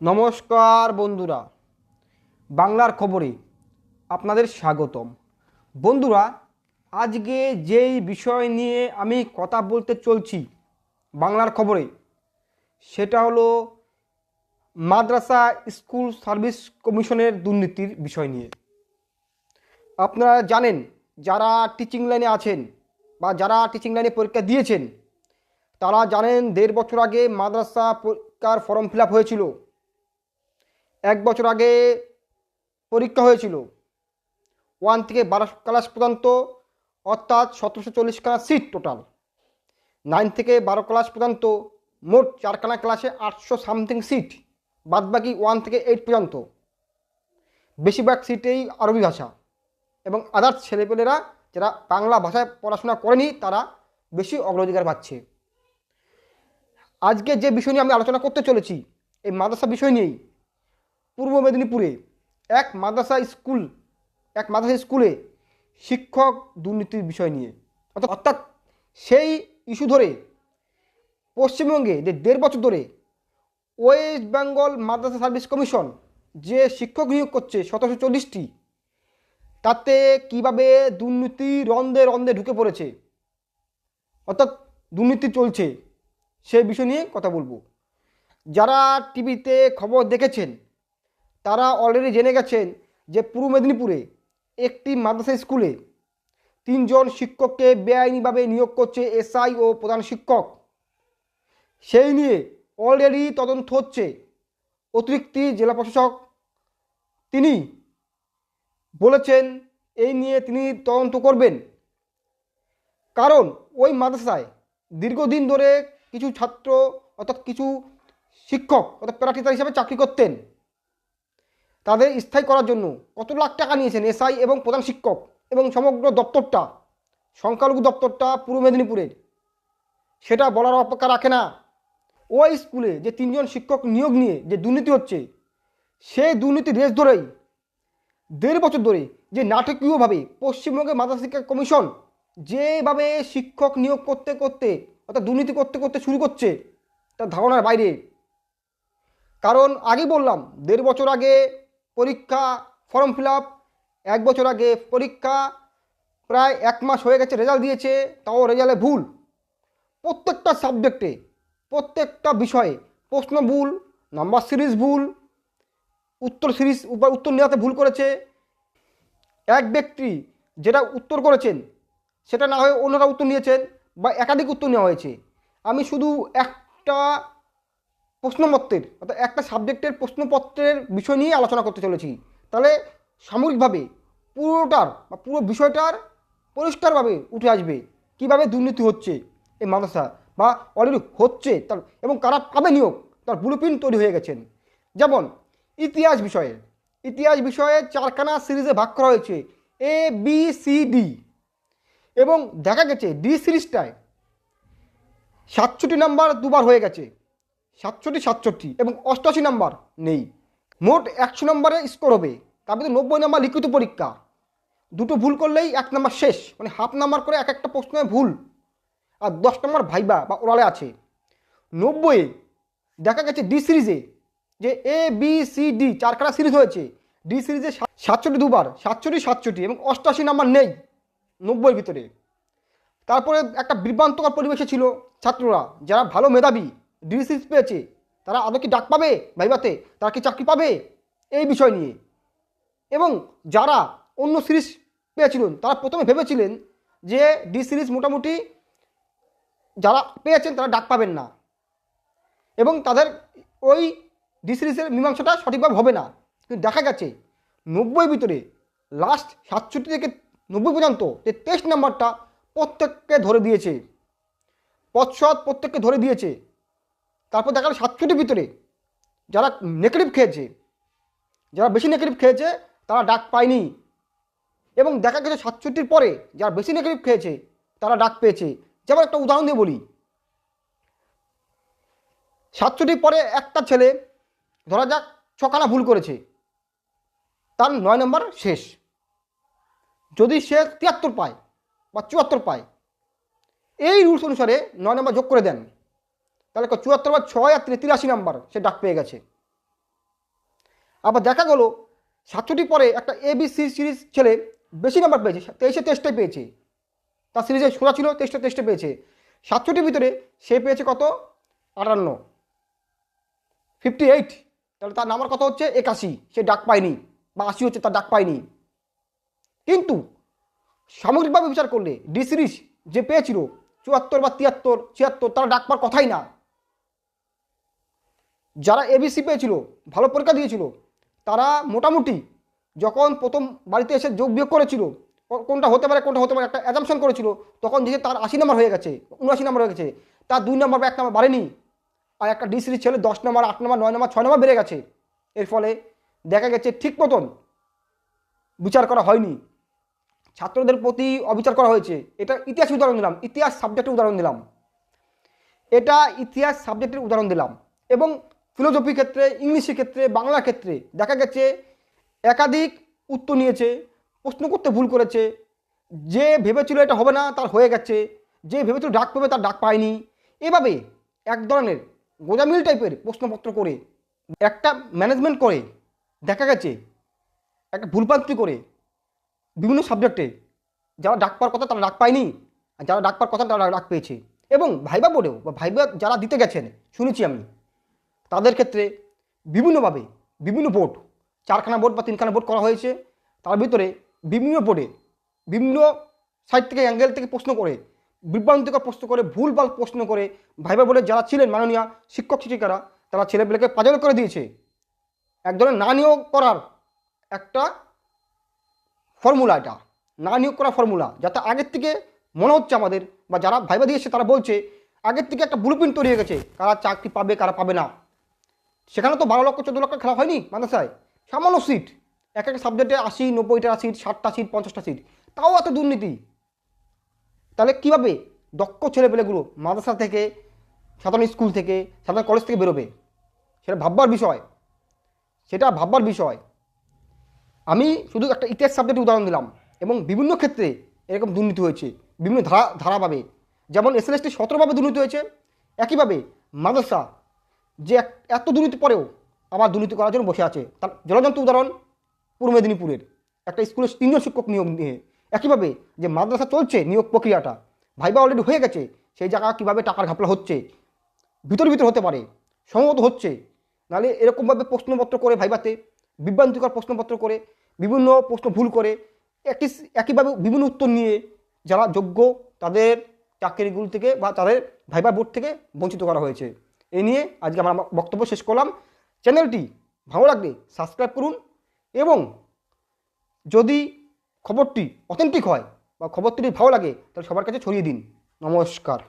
নমস্কার বন্ধুরা, বাংলার খবরে আপনাদের স্বাগতম। বন্ধুরা, আজকে যেই বিষয় নিয়ে আমি কথা বলতে চলছি বাংলার খবরে, সেটা হলো মাদ্রাসা স্কুল সার্ভিস কমিশনের দুর্নীতির বিষয় নিয়ে। আপনারা জানেন, যারা টিচিং লাইনে আছেন বা যারা টিচিং লাইনে পরীক্ষা দিয়েছেন, তারা জানেন দেড় বছর আগে মাদ্রাসা পরীক্ষার ফর্ম ফিল হয়েছিল। এক বছর আগে পরীক্ষা হয়েছিল। ওয়ান থেকে বারো ক্লাস পর্যন্ত, অর্থাৎ সতেরোশো চল্লিশখানা সিট টোটাল নাইন থেকে বারো ক্লাস পর্যন্ত, মোট চারখানা ক্লাসে আটশো সামথিং সিট বাদবাকি ওয়ান থেকে এইট পর্যন্ত। বেশিরভাগ সিটেই আরবি ভাষা এবং আদার্স ছেলেপেলেরা যারা বাংলা ভাষায় পড়াশোনা করেনি, তারা বেশি অগ্রাধিকার পাচ্ছে। আজকে যে বিষয় নিয়ে আমি আলোচনা করতে চলেছি, এই মাদ্রাসা বিষয় নিয়েই পূর্ব মেদিনীপুরে এক মাদ্রাসা স্কুল, এক মাদ্রাসা স্কুলে শিক্ষক দুর্নীতির বিষয় নিয়ে। অর্থাৎ সেই ইস্যু ধরে পশ্চিমবঙ্গে যে দেড় বছর ধরে West Bengal Madrasa service commission যে শিক্ষক নিয়োগ করছে সতেরোশো চল্লিশটি, তাতে কীভাবে দুর্নীতি রন্ধে রন্ধে ঢুকে পড়েছে, অর্থাৎ দুর্নীতি চলছে সেই বিষয় নিয়ে কথা বলব। যারা টিভিতে খবর দেখেছেন তারা অলরেডি জেনে গেছেন যে পূর্ব মেদিনীপুরে একটি মাদ্রাসা স্কুলে তিনজন শিক্ষককে বেআইনিভাবে নিয়োগ করছে এসআই ও প্রধান শিক্ষক। সেই নিয়ে অলরেডি তদন্ত হচ্ছে। অতিরিক্ত জেলা প্রশাসক তিনি বলেছেন, এই নিয়ে তিনি তদন্ত করবেন। কারণ ওই মাদ্রাসায় দীর্ঘদিন ধরে কিছু ছাত্র অর্থাৎ কিছু শিক্ষক অর্থাৎ প্যারাটিচার হিসাবে চাকরি করতেন। তাদের স্থায়ী করার জন্য কত লাখ টাকা নিয়েছেন এসআই এবং প্রধান শিক্ষক এবং সমগ্র দপ্তরটা, সংখ্যালঘু দপ্তরটা পূর্ব মেদিনীপুরের। সেটা বলার অপেক্ষা রাখে না। ওই স্কুলে যে তিনজন শিক্ষক নিয়োগ নিয়ে যে দুর্নীতি হচ্ছে সেই দুর্নীতি রেস ধরেই দেড় বছর ধরে যে নাটকীয়ভাবে পশ্চিমবঙ্গের মাদ্রাসা শিক্ষা কমিশন যেভাবে শিক্ষক নিয়োগ করতে করতে অর্থাৎ দুর্নীতি করতে করতে শুরু করছে, তার ধারণার বাইরে। কারণ আগে বললাম, দেড় বছর আগে পরীক্ষা, ফর্ম ফিল এক বছর আগে পরীক্ষা, প্রায় এক মাস হয়ে গেছে রেজাল্ট দিয়েছে, তাও রেজাল্টে ভুল। প্রত্যেকটা সাবজেক্টে প্রত্যেকটা বিষয়ে প্রশ্ন ভুল নাম্বার সিরিজ ভুল, উত্তর সিরিজ উত্তর নেওয়াতে ভুল করেছে। এক ব্যক্তি যেটা উত্তর করেছেন, সেটা না হয়ে অন্যরা উত্তর নিয়েছেন বা একাধিক উত্তর নেওয়া হয়েছে। আমি শুধু একটা প্রশ্নপত্রের, অর্থাৎ একটা সাবজেক্টের প্রশ্নপত্রের বিষয় নিয়ে আলোচনা করতে চলেছি। তাহলে সাময়িকভাবে পুরোটার বা পুরো বিষয়টার পরিষ্কারভাবে উঠে আসবে কীভাবে দুর্নীতি হচ্ছে এই মাদ্রাসা বা অলরেডি হচ্ছে তার, এবং কারা পাবে নিয়োগ, তার ব্লুপ্রিন্ট তৈরি হয়ে গেছেন। যেমন ইতিহাস বিষয়ে ইতিহাস বিষয়ে চারখানা সিরিজে ভাগ করা হয়েছে এ বি সি ডি এবং দেখা গেছে ডি সিরিজটায় সাতষট্টি নাম্বার দুবার হয়ে গেছে। সাতষট্টি সাতষট্টি এবং অষ্টআশি নাম্বার নেই। মোট একশো নম্বরে স্কোর হবে। তার মধ্যে নব্বই নাম্বার লিখিত পরীক্ষা। দুটো ভুল করলেই এক নাম্বার শেষ। মানে হাফ নাম্বার করে এক একটা প্রশ্নে ভুল। আর দশ নম্বর ভাইবা বা ওরালে আছে। নব্বইয়ে দেখা গেছে ডি সিরিজে যে এ বি সি ডি চারখানা সিরিজ হয়েছে। ডি সিরিজে সাতষট্টি দুবার। সাতষট্টি সাতষট্টি এবং অষ্টআশি নাম্বার নেই। নব্বইয়ের ভিতরে। তারপরে একটা বিভ্রান্তকর পরিবেশে ছিল ছাত্ররা। যারা ভালো মেধাবী সিরিজ পেয়েছে তারা আদৌ কি ডাক পাবে ভাইবাতে? তারা কি চাকরি পাবে? এই বিষয় নিয়ে। এবং যারা অন্য সিরিজ পেয়েছিলেন, তারা প্রথমে ভেবেছিলেন যে ডি সিরিজ মোটামুটি যারা পেয়েছেন, তারা ডাক পাবেন না। এবং তাদের ওই ডি সিরিজের মীমাংসাটা সঠিকভাবে হবে না। কিন্তু দেখা গেছে, নব্বই ভিতরে লাস্ট সাতষট্টি থেকে নব্বই পর্যন্ত টেস্ট নাম্বারটা প্রত্যেককে ধরে দিয়েছে। পশ্চাৎ প্রত্যেককে ধরে দিয়েছে। তারপর দেখা গেল সাতষট্টির ভিতরে যারা নেগেটিভ খেয়েছে, যারা বেশি নেগেটিভ খেয়েছে, তারা ডাক পায়নি। এবং দেখা গেছে সাতষট্টির পরে যারা বেশি নেগেটিভ খেয়েছে, তারা ডাক পেয়েছে। যেমন একটা উদাহরণ দিয়ে বলি। সাতষট্টির পরে একটা ছেলে, ধরা যাক ছখানা ভুল করেছে, তার নয় নম্বর শেষ। যদি সে তিয়াত্তর পায় বা চুয়াত্তর পায়, এই রুলস অনুসারে নয় নম্বর যোগ করে দেন। তাহলে চুয়াত্তর বা ছয় আর তিরাশি নাম্বার সে ডাক পেয়ে গেছে। আবার দেখা গেলো, সাতষট্টি পরে একটা এবিসি সিরিজ ছেলে বেশি নাম্বার পেয়েছে, তেইশে টেস্টে পেয়েছে। তার সিরিজে সোজা ছিল, তেইশটা টেস্টে পেয়েছে। সাতষট্টির ভিতরে সে পেয়েছে কত? আটান্ন। ফিফটি এইট তাহলে তার নাম্বার কত হচ্ছে? একাশি। সে ডাক পায়নি, বা আশি হচ্ছে, তার ডাক পায়নি। কিন্তু সামগ্রিকভাবে বিচার করলে ডি সিরিজ যে পেয়েছিল, চুয়াত্তর বা তিয়াত্তর, ছিয়াত্তর, তারা ডাক পাওয়ার কথাই না। যারা এবিসি পেয়েছিল, ভালো পরীক্ষা দিয়েছিল, তারা মোটামুটি যখন প্রথম বাড়িতে এসে যোগ বিয়োগ করেছিল, কোনটা হতে পারে, কোনটা হতে পারে, একটা অ্যাজামশন করেছিল, তখন যেহেতু তার আশি নম্বর হয়ে গেছে, উনআশি নম্বর হয়ে গেছে। তার দুই নম্বর বা এক নম্বর বাড়েনি, আর একটা ডি সিরিজ ছেলে দশ নম্বর আট নম্বর নয় নম্বর ছয় নম্বর বেড়ে গেছে। এর ফলে দেখা গেছে ঠিক মতন বিচার করা হয়নি। ছাত্রদের প্রতি অবিচার করা হয়েছে। এটা ইতিহাস উদাহরণ দিলাম, ইতিহাস সাবজেক্টের উদাহরণ দিলাম। এটা ইতিহাস সাবজেক্টের উদাহরণ দিলাম। এবং ফিলোসফি ক্ষেত্রে, ইংলিশের ক্ষেত্রে, বাংলা ক্ষেত্রে দেখা গেছে, একাধিক উত্তর নিয়েছে, প্রশ্ন করতে ভুল করেছে। যে ভেবেছিল এটা হবে না, তার হয়ে গেছে। যে ভেবেছিল ডাক পাবে, তার ডাক পায়নি। এভাবে এক ধরনের গোজামিল টাইপের প্রশ্নপত্র করে, একটা ম্যানেজমেন্ট করে, দেখা গেছে, একটা ভুলপ্রান্তি করে বিভিন্ন সাবজেক্টে যারা ডাক পাওয়ার কথা তারা ডাক পায়নি, আর যারা ডাক পাওয়ার কথা তারা ডাক পেয়েছে। এবং ভাইবা বোর্ডেও বা ভাইবা যারা দিতে গেছেন, শুনেছি আমি তাদের ক্ষেত্রে বিভিন্নভাবে বিভিন্ন বোর্ড চারখানা বোর্ড বা তিনখানা বোর্ড করা হয়েছে। তার ভিতরে বিভিন্ন বোর্ডে বিভিন্ন সাইড থেকে অ্যাঙ্গেল থেকে প্রশ্ন করে, বিভ্রান্তিকর প্রশ্ন করে, ভুলভাল প্রশ্ন করে, ভাইবা বোর্ডে যারা ছিলেন মাননীয় শিক্ষক শিক্ষিকারা, তারা ছেলেপেলেকে পাজাল করে দিয়েছে। এক ধরনের না নিয়োগ করার একটা ফর্মুলা এটা। না নিয়োগ করা ফর্মুলা যাতে আগের থেকে মনে হচ্ছে আমাদের বা যারা ভাইবা দিয়েছে তারা বলছে, আগের থেকে একটা ব্লুপ্রিন্ট তৈরি হয়ে গেছে, কারা চাকরি পাবে, কারা পাবে না। সেখানে তো বারো লক্ষ, চোদ্দ লক্ষ খেলা হয়নি মাদ্রাসায়। সামান্য সিট এক একটা সাবজেক্টে আশি, নব্বইটা সিট ষাটটা সিট পঞ্চাশটা সিট তাও এত দুর্নীতি। তাহলে কীভাবে দক্ষ ছেলেপেলেগুলো মাদ্রাসা থেকে, সাধারণ স্কুল থেকে, সাধারণ কলেজ থেকে বেরোবে? সেটা ভাববার বিষয়। সেটা ভাববার বিষয়। আমি শুধু একটা ইতিহাস সাবজেক্টের উদাহরণ দিলাম এবং বিভিন্ন ক্ষেত্রে এরকম দুর্নীতি হয়েছে, বিভিন্ন ধারা, ধারাভাবে। যেমন এস এল এসটি সতেরোভাবে দুর্নীতি হয়েছে, একইভাবে মাদ্রাসা যে এত দুর্নীতি পরেও আবার দুর্নীতি করার জন্য বসে আছে। তার জলজন্ত উদাহরণ পূর্ব মেদিনীপুরের। একটা স্কুলে তিনজন শিক্ষক নিয়োগ নিয়ে একইভাবে যে মাদ্রাসা চলছে নিয়োগ প্রক্রিয়াটা, ভাইবা অলরেডি হয়ে গেছে, সেই জায়গা কীভাবে টাকার ঘাপলা হচ্ছে, ভিতর ভিতর হতে পারে, সম্ভবত হচ্ছে। নাহলে এরকমভাবে প্রশ্নপত্র করে ভাইবাতে, বিভ্রান্তিকর প্রশ্নপত্র করে, বিভিন্ন প্রশ্ন ভুল করে, একটি একইভাবে বিভিন্ন উত্তর নিয়ে যারা যোগ্য তাদের চাকরিগুলো থেকে বা তাদের ভাইবা বোর্ড থেকে বঞ্চিত করা হয়েছে। এই নিয়ে আজকে আমার বক্তব্য শেষ করলাম। চ্যানেলটি ভালো লাগলে সাবস্ক্রাইব করুন এবং যদি খবরটি অথেন্টিক হয় বা খবরটি ভালো লাগে, তাহলে সবার কাছে ছড়িয়ে দিন। নমস্কার।